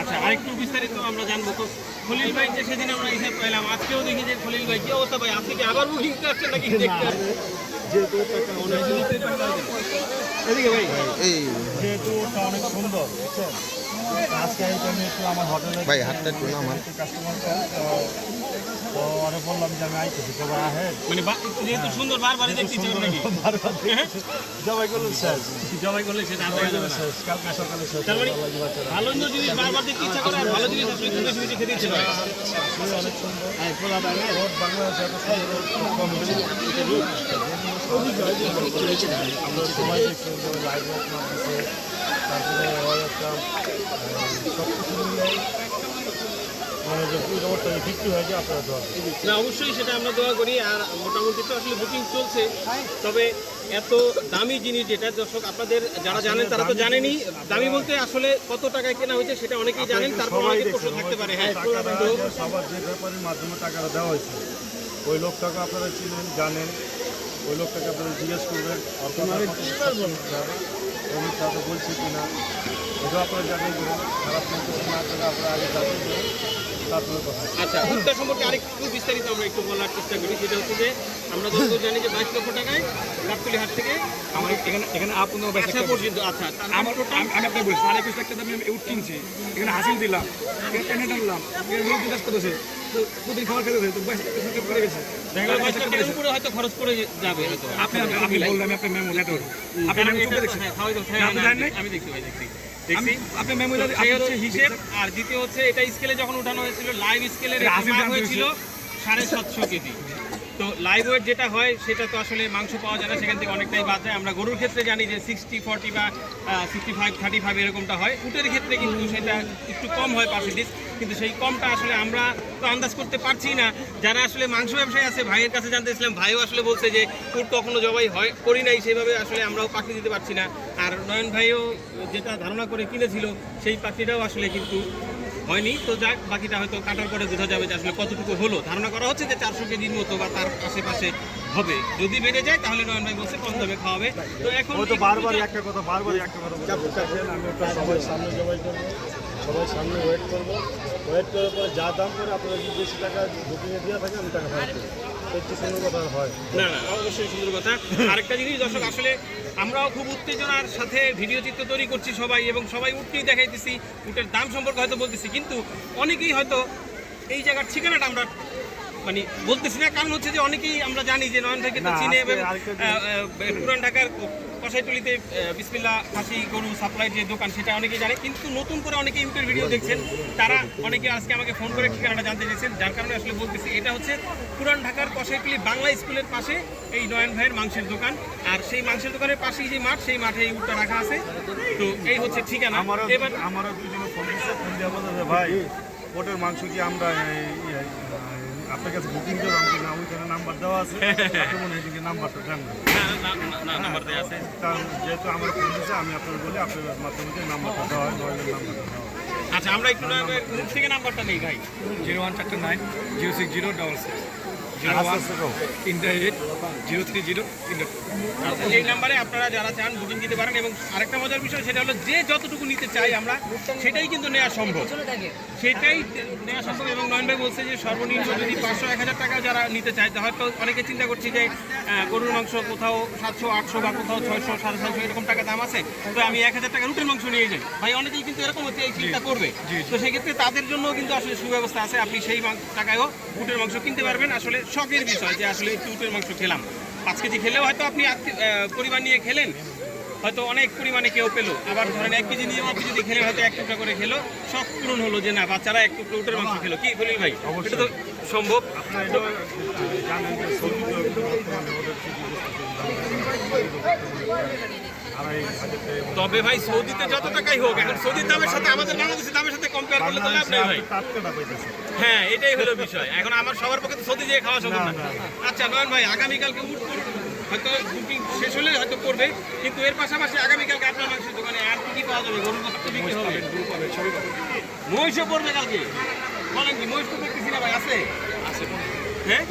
আচ্ছা আরেকটু বিস্তারিত আমরা জানব। তো খলিল ভাই যে সেদিন আমরা হিসাব পাইলাম আজকেও দেখি যে খলিল ভাই কি অবস্থা ভাই? আজকে কি আবার বুকিং করছেন নাকি দেখতে যেহেতু টাকা অনেক এদিকে ভাই। যেহেতু অনেক সুন্দর আজকে এই একটু আমার হোটেলে ভাই, হাতটা একটু নামান। কাস্টমার তো অনেক বললাম যে আমি আইতেছি কবার আহে মানে বা- যেহেতু সুন্দর বারবার দেখতে চান নাকি? জবাই করল শেষ জবাই করলে সেটা দেখা না। শেষ কালকে সকালে শেষ তার মানে। ভালো জিনিস বারবার দেখতে ইচ্ছা করে আর ভালো জিনিস একটু বেশি বেশি খেতে ইচ্ছে করে আসলে অনেক সুন্দর রোড বাংলাদেশে এত সুন্দর কম আমরা সবাই দেখছি লাইভ তারপরে সব কিছু মানে যে পুরো বিক্রি হয়ে যায় আপনারা দোয়া না অবশ্যই সেটা আমরা দোয়া করি আর মোটামুটি তো আসলে বুকিং চলছে। তবে এত দামি জিনিস যেটা দর্শক আপনাদের যারা জানেন তারা তো জানেনই। দামি বলতে আসলে কত টাকায় কেনা হয়েছে সেটা অনেকেই জানেন তারপর সবাই প্রশ্ন থাকতে পারে হ্যাঁ সবার যে ব্যাপারের মাধ্যমে টাকাটা দেওয়া হয়েছে ওই লোকটাকে আপনারা চিনেন জানেন ওই লোকটাকে আপনারা জিজ্ঞেস করবেন আমি তাকে বলছি কিনা এটা আপনারা যাচাই করুন খারাপ করতে না করে আপনারা আগে যাচাই করুন আচ্ছা উটটা সম্পর্কে আরেকটু বিস্তারিত আমরা একটু বলার চেষ্টা করি। সেটা হচ্ছে যে আমরা যতদূর জানি যে বাইশ লক্ষ টাকায় গাবতলি হাট থেকে আমার এখানে এখানে আপনার আসা পর্যন্ত আচ্ছা আমার আমি আমি আপনাকে বলি সাড়ে একুশ লাখ টাকা আমি উঠ কিনছি এখানে হাসিল দিলাম। এখানে টানলাম এখানে লোক করেছে তো খাবার খেতে তো বাইশ লাখ টাকা করে গেছে। দেখা গেল বাইশ লাখ টাকা টাকার উপরে হয়তো খরচ পড়ে যাবে হয়তো। আপনি আপনি বললাম আপনার মেমো লেটার আপনি মেমো দেখছেন? খাওয়াই দাও, আপনি জানেন? আমি দেখছি ভাই দেখছি আপনি মেমো হচ্ছে হিসেব। আর দ্বিতীয় হচ্ছে এটা স্কেলে যখন উঠানো হয়েছিল লাইভ হয়েছিল সাড়ে সাতশো কেজি। তো লাইভ ওয়েট যেটা হয় সেটা তো আসলে মাংস পাওয়া যায় না সেখান থেকে অনেকটাই বাদ যায়। আমরা গরুর ক্ষেত্রে জানি যে সিক্সটি ফর্টি বা সিক্সটি ফাইভ থার্টি ফাইভ এরকমটা হয়। উটের ক্ষেত্রে কিন্তু সেটা একটু কম হয় পার্সেন্টেজ কিন্তু সেই কমটা আসলে আমরা তো আন্দাজ করতে পারছি না। যারা আসলে মাংস ব্যবসায়ী আছে ভাইয়ের কাছে জানতে ইসলাম ভাইও আসলে বলছে যে উট কখনো জবাই হয় করি নাই সেভাবে আসলে আমরাও পাখি দিতে পারছি না। আর নয়ন ভাইও যেটা ধারণা করে কিনেছিল সেই পাখিটাও আসলে কিন্তু হয়নি। তো যাক বাকিটা হয়তো কাটার পরে বোঝা যাবে যে আসলে কতটুকু হলো। ধারণা করা হচ্ছে যে চারশো কেজির মতো বা তার আশেপাশে হবে। যদি বেড়ে যায় তাহলে নয়ন ভাই বলছে কম দামে খাওয়াবে। তো এখন ও তো বারবার একটা কথা বারবার একটা কথা আমি ওটা সবাই সামনে জবাই করব। সবাই সামনে ওয়েট করব। ওয়েট করার পরে যা দাম করে আপনারা যদি বেশি টাকা বুকিংয়ে দেওয়া থাকে, আমি টাকা পাঠাবো হয়। না অবশ্যই সুন্দর কথা। আরেকটা জিনিস আসলে আমরাও খুব উত্তেজনার সাথে ভিডিও চিত্র তৈরি করছি সবাই এবং সবাই উঠতেই দেখাইতেছি দাম সম্পর্কে হয়তো বলতেছি, কিন্তু অনেকেই হয়তো এই জায়গার ঠিকানাটা আমরা মানে বলতেছি না কারণ হচ্ছে যে অনেকেই আমরা জানি যে নয়ন থেকে তো চিনে পুরান ঢাকার কষাইটুলিতে বিসমিল্লা খাসি গরু সাপ্লাই যে দোকান সেটা অনেকেই জানে। কিন্তু নতুন করে অনেকে ইউটিউব ভিডিও দেখছেন তারা অনেকে আজকে আমাকে ফোন করে ঠিকানাটা জানতে চাইছেন যার কারণে আসলে বলতেছি এটা হচ্ছে পুরান ঢাকার কষাইটুলি বাংলা স্কুলের পাশে এই নয়ন ভাইয়ের মাংসের দোকান। আর সেই মাংসের দোকানের পাশেই যে মাঠ সেই মাঠে এই উটটা রাখা আছে। তো এই হচ্ছে ঠিকানা। এবার আমারও দুজনে ফোন দিচ্ছে ফোন দিয়ে ভাই ওটার মাংস কি আমরা আপনার কাছে বুকিং করব আমি কেন নাম্বার দেওয়া আছে। মনে হয় নাম্বারটা দেন না। নাম্বার দেওয়া আছে। কারণ যেহেতু আমার ফোন আমি আপনার বলি আপনার মাধ্যমে যে নাম্বারটা দেওয়া হয় নয়নের নাম্বারটা দেওয়া হয়। আচ্ছা আমরা একটু গ্রুপ থেকে নাম্বারটা নেই ভাই। জিরো ওয়ান চারটে nine zero six zero double six. Zero one তিনটা এইট জিরো থ্রি জিরো তিনটা। আচ্ছা, এই নাম্বারে আপনারা যারা চান বুকিং দিতে পারেন এবং আরেকটা মজার বিষয় সেটা হলো যে যতটুকু নিতে চাই আমরা সেটাই কিন্তু নেওয়া সম্ভব। সেটাই নেওয়া সম্ভব এবং নয়ন ভাই বলছে যে সর্বনিম্ন যদি পাঁচশো এক হাজার টাকা যারা নিতে চায় তা হয়তো অনেকে চিন্তা করছি যে গরুর মাংস কোথাও সাতশো আটশো বা কোথাও ছয়শো সাড়ে ছয়শো এরকম টাকা দাম আছে তো আমি এক হাজার টাকা রুটের মাংস নিয়ে যাই। ভাই অনেকেই কিন্তু এরকম হচ্ছে এই চিন্তা করবে। তো সেক্ষেত্রে তাদের জন্য কিন্তু আসলে সুব্যবস্থা আছে। আপনি সেই টাকায়ও উটের মাংস কিনতে পারবেন। আসলে শখের বিষয় যে আসলে টুটের উটের মাংস খেলাম। পাঁচ কেজি খেলেও হয়তো আপনি পরিমাণ পরিবার নিয়ে খেলেন। হয়তো অনেক পরিমাণে কেউ পেল। আবার ধরেন এক কেজি নিয়েও আপনি যদি খেলে হয়তো এক টুকরা করে খেলো। শখ পূরণ হলো যে না বাচ্চারা এক টুকরো উটের মাংস খেলো। কি বলি ভাই? এটা তো সম্ভব আপনার এটা জানেন যে সৌদিতে বর্তমানে ওদের আড়াই হাজার টাকা তবে ভাই সৌদিতে যত টাকাই হোক এখন সৌদির দামের সাথে আমাদের বাংলাদেশের দামের সাথে কম্পেয়ার করলে তো লাভ নেই ভাই। হ্যাঁ এটাই হলো বিষয়। এখন আমার সবার পক্ষে তো সৌদি যেয়ে খাওয়া সম্ভব না। আচ্ছা নয়ন ভাই আগামীকালকে উঠ হয়তো বুকিং শেষ হলে হয়তো করবে কিন্তু এর পাশাপাশি আগামীকালকে আপনার মাংসের দোকানে আর কি পাওয়া যাবে? গরুর মাংস তো বিক্রি হবে। মহিষও পড়বে কালকে? বলেন কি মহিষ তো দেখতেছি না ভাই আছে? আছে